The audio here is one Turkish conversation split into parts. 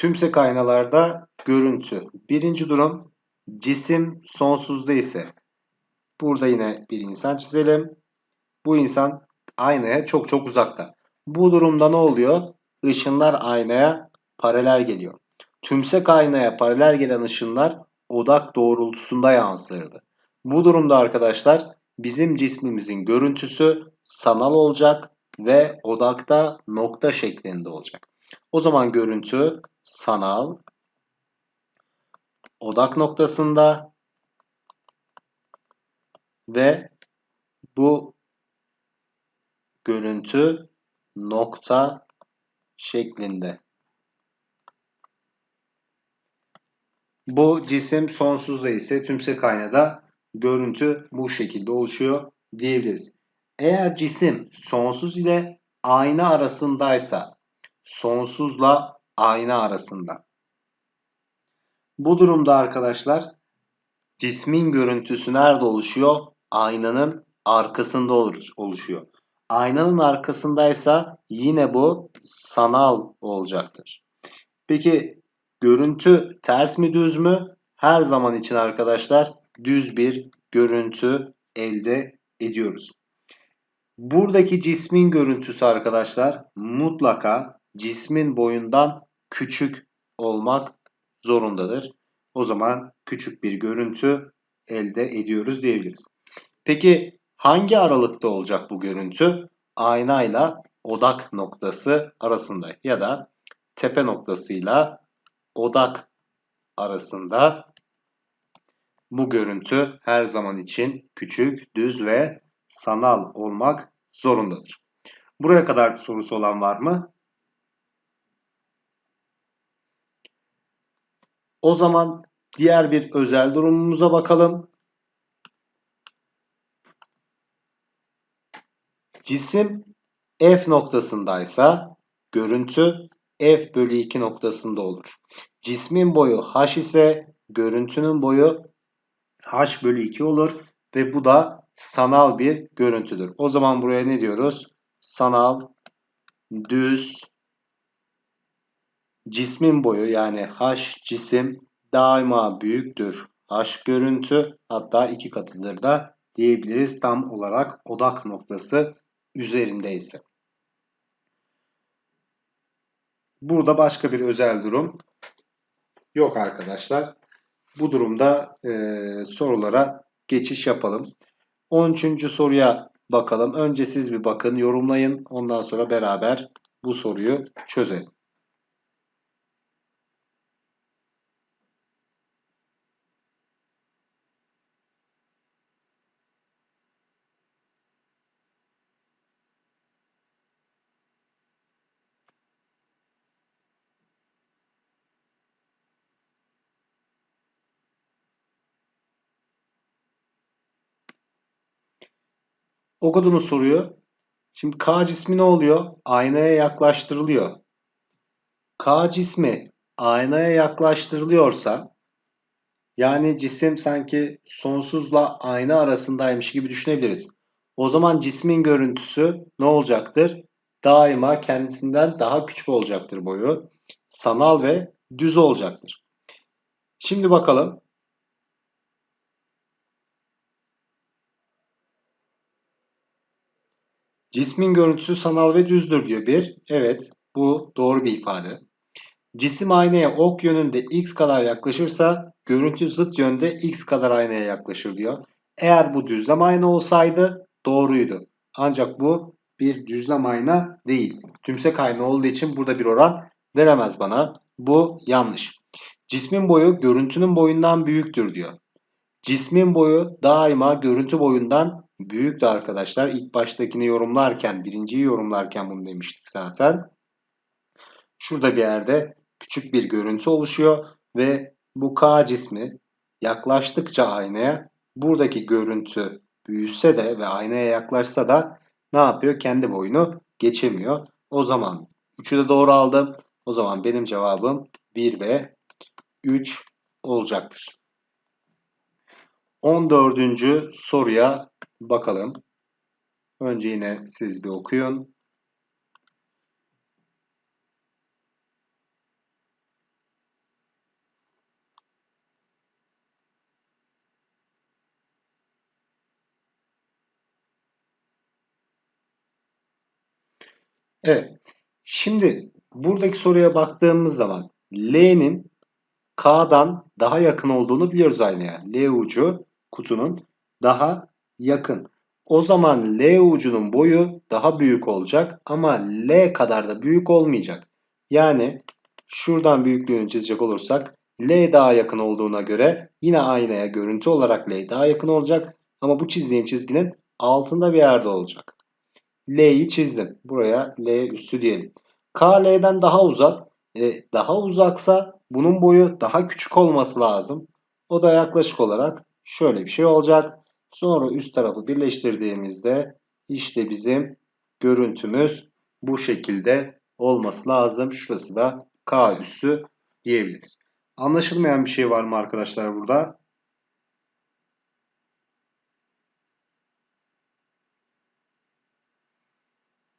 Tümsek aynalarda görüntü. Birinci durum cisim sonsuzda ise burada yine bir insan çizelim. Bu insan aynaya çok çok uzakta. Bu durumda ne oluyor? Işınlar aynaya paralel geliyor. Tümsek aynaya paralel gelen ışınlar odak doğrultusunda yansırdı. Bu durumda arkadaşlar bizim cismimizin görüntüsü sanal olacak ve odakta nokta şeklinde olacak. O zaman görüntü sanal odak noktasında ve bu görüntü nokta şeklinde. Bu cisim sonsuzda ise tümsek aynada görüntü bu şekilde oluşuyor diyebiliriz. Eğer cisim sonsuz ile ayna arasındaysa sonsuzla ayna arasında. Bu durumda arkadaşlar cismin görüntüsü nerede oluşuyor? Aynanın arkasında oluşuyor. Aynanın arkasındaysa yine bu sanal olacaktır. Peki görüntü ters mi düz mü? Her zaman için arkadaşlar düz bir görüntü elde ediyoruz. Buradaki cismin görüntüsü arkadaşlar mutlaka cismin boyundan küçük olmak zorundadır. O zaman küçük bir görüntü elde ediyoruz diyebiliriz. Peki hangi aralıkta olacak bu görüntü? Aynayla odak noktası arasında ya da tepe noktasıyla odak arasında bu görüntü her zaman için küçük, düz ve sanal olmak zorundadır. Buraya kadar sorusu olan var mı? O zaman diğer bir özel durumumuza bakalım. Cisim F noktasındaysa görüntü F bölü 2 noktasında olur. Cismin boyu H ise görüntünün boyu H bölü 2 olur ve bu da sanal bir görüntüdür. O zaman buraya ne diyoruz? Sanal, düz, cismin boyu yani H cisim daima büyüktür. H görüntü hatta iki katıdır da diyebiliriz tam olarak odak noktası üzerindeyse. Burada başka bir özel durum yok arkadaşlar. Bu durumda e, sorulara geçiş yapalım. 13. soruya bakalım. Önce siz bir bakın, yorumlayın. Ondan sonra beraber bu soruyu çözelim. Okudunuz soruyu. Şimdi K cismi ne oluyor? Aynaya yaklaştırılıyor. K cismi aynaya yaklaştırılıyorsa yani cisim sanki sonsuzla ayna arasındaymış gibi düşünebiliriz. O zaman cismin görüntüsü ne olacaktır? Daima kendisinden daha küçük olacaktır boyu. Sanal ve düz olacaktır. Şimdi bakalım Cismin görüntüsü sanal ve düzdür diyor bir. Evet bu doğru bir ifade. Cisim aynaya ok yönünde x kadar yaklaşırsa görüntü zıt yönde x kadar aynaya yaklaşır diyor. Eğer bu düzlem ayna olsaydı doğruydu. Ancak bu bir düzlem ayna değil. Tümsek ayna olduğu için burada bir oran veremez bana. Bu yanlış. Cismin boyu görüntünün boyundan büyüktür diyor. Cismin boyu daima görüntü boyundan büyüktü arkadaşlar. İlk baştakini yorumlarken, birinciyi yorumlarken bunu demiştik zaten. Şurada bir yerde küçük bir görüntü oluşuyor ve bu K cismi yaklaştıkça aynaya buradaki görüntü büyüse de ve aynaya yaklaşsa da ne yapıyor? Kendi boyunu geçemiyor. O zaman 3'ü de doğru aldım. O zaman benim cevabım 1 ve 3 olacaktır. 14. soruya Bakalım. Önce yine siz bir okuyun. Evet. Şimdi buradaki soruya baktığımız zaman L'nin K'dan daha yakın olduğunu biliyoruz aynaya. L ucu kutunun daha yakın. O zaman L ucunun boyu daha büyük olacak ama L kadar da büyük olmayacak. Yani şuradan büyüklüğünü çizecek olursak L daha yakın olduğuna göre yine aynaya görüntü olarak L daha yakın olacak. Ama bu çizdiğim çizginin altında bir yerde olacak. L'yi çizdim. Buraya L üssü diyelim. K L'den daha uzak. E, daha uzaksa bunun boyu daha küçük olması lazım. O da yaklaşık olarak şöyle bir şey olacak. Sonra üst tarafı birleştirdiğimizde işte bizim görüntümüz bu şekilde olması lazım. Şurası da K üssü diyebiliriz. Anlaşılmayan bir şey var mı arkadaşlar burada?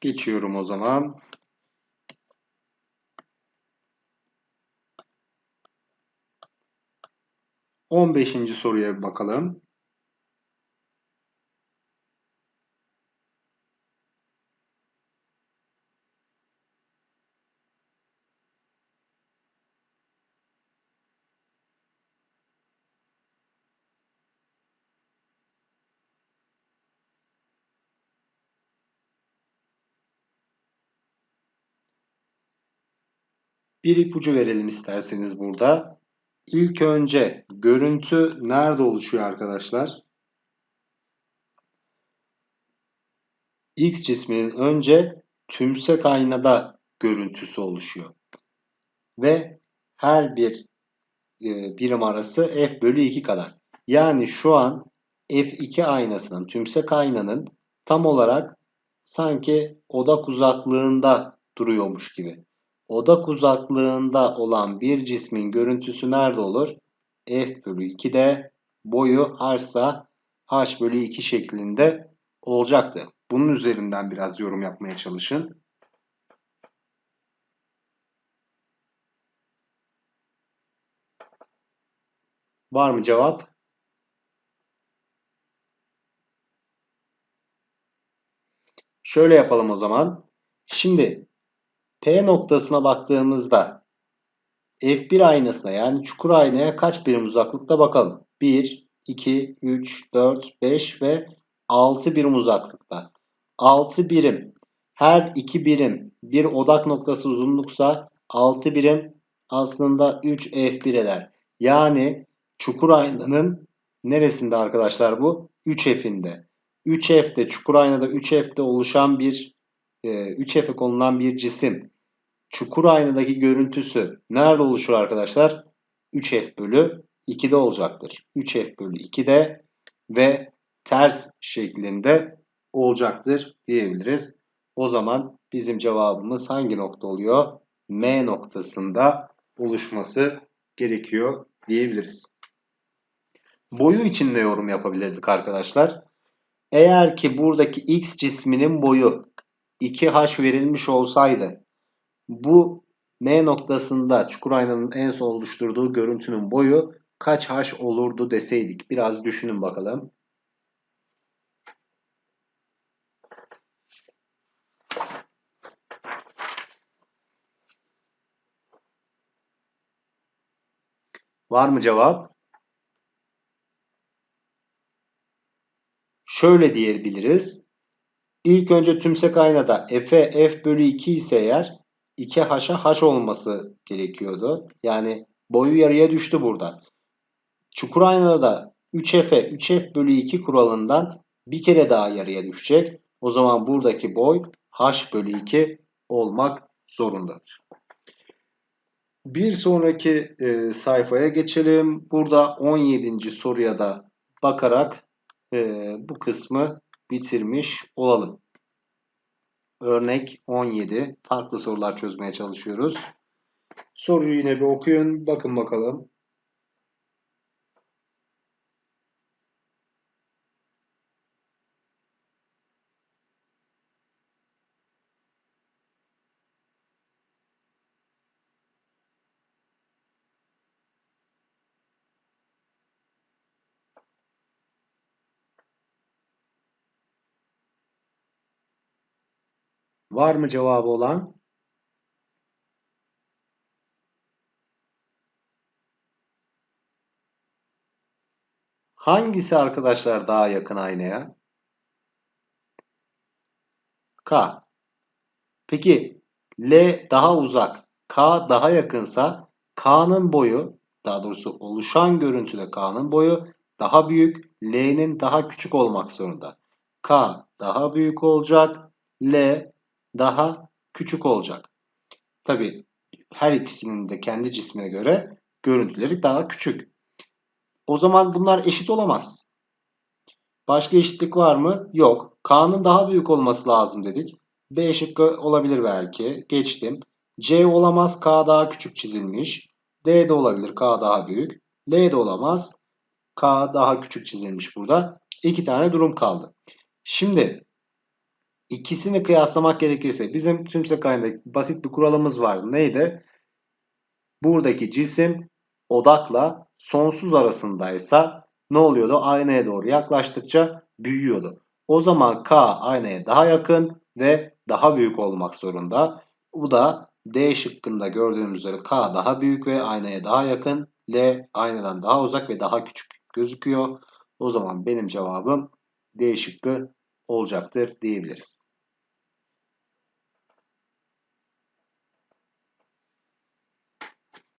Geçiyorum o zaman. On beşinci soruya bakalım. Bir ipucu verelim isterseniz burada. İlk önce görüntü nerede oluşuyor arkadaşlar? X cisminin önce tümsek aynada görüntüsü oluşuyor. Ve her bir e, birim arası f bölü 2 kadar. Yani şu an f2 aynasının, tümsek aynanın tam olarak sanki odak uzaklığında duruyormuş gibi. Odak uzaklığında olan bir cismin görüntüsü nerede olur? f bölü 2'de boyu arsa h bölü 2 şeklinde olacaktı. Bunun üzerinden biraz yorum yapmaya çalışın. Var mı cevap? Şöyle yapalım o zaman. Şimdi P noktasına baktığımızda F1 aynasına yani çukur aynaya kaç birim uzaklıkta bakalım. 1, 2, 3, 4, 5 ve 6 birim uzaklıkta. 6 birim her 2 birim bir odak noktası uzunluksa 6 birim aslında 3 F1 eder. Yani çukur aynanın neresinde arkadaşlar bu? 3F'inde. 3F'de çukur aynada 3F'de oluşan bir 3F'e konulan bir cisim çukur aynadaki görüntüsü nerede oluşur arkadaşlar? 3F bölü 2'de olacaktır. 3F bölü 2'de ve ters şeklinde olacaktır diyebiliriz. O zaman bizim cevabımız hangi nokta oluyor? M noktasında oluşması gerekiyor diyebiliriz. Boyu için de yorum yapabilirdik arkadaşlar. Eğer ki buradaki X cisminin boyu 2H verilmiş olsaydı bu M noktasında çukur aynanın en son oluşturduğu görüntünün boyu kaç H olurdu deseydik. Biraz düşünün bakalım. Var mı cevap? Şöyle diyebiliriz. İlk önce tümsek aynada F'e F bölü 2 ise eğer 2H'a H olması gerekiyordu. Yani boyu yarıya düştü burada. Çukur aynada da 3F'e 3F bölü 2 kuralından bir kere daha yarıya düşecek. O zaman buradaki boy H bölü 2 olmak zorundadır. Bir sonraki e, sayfaya geçelim. Burada 17. soruya da bakarak e, bu kısmı bitirmiş olalım. Örnek 17. Farklı sorular çözmeye çalışıyoruz. Soruyu yine bir okuyun. Bakın bakalım. Var mı cevabı olan? Hangisi arkadaşlar daha yakın aynaya? K. Peki L daha uzak, K daha yakınsa K'nın boyu, daha doğrusu oluşan görüntüde K'nın boyu daha büyük, L'nin daha küçük olmak zorunda. K daha büyük olacak, L daha küçük olacak. Tabi her ikisinin de kendi cismine göre görüntüleri daha küçük. O zaman bunlar eşit olamaz. Başka eşitlik var mı? Yok. K'nın daha büyük olması lazım dedik. B şıkkı olabilir belki. Geçtim. C olamaz. K daha küçük çizilmiş. D de olabilir. K daha büyük. L de olamaz. K daha küçük çizilmiş burada. İki tane durum kaldı. Şimdi ikisini kıyaslamak gerekirse bizim tümsek halinde basit bir kuralımız var. Neydi? Buradaki cisim odakla sonsuz arasındaysa ne oluyordu? Aynaya doğru yaklaştıkça büyüyordu. O zaman K aynaya daha yakın ve daha büyük olmak zorunda. Bu da D şıkkında gördüğümüz üzere K daha büyük ve aynaya daha yakın. L aynadan daha uzak ve daha küçük gözüküyor. O zaman benim cevabım D şıkkı olacaktır diyebiliriz.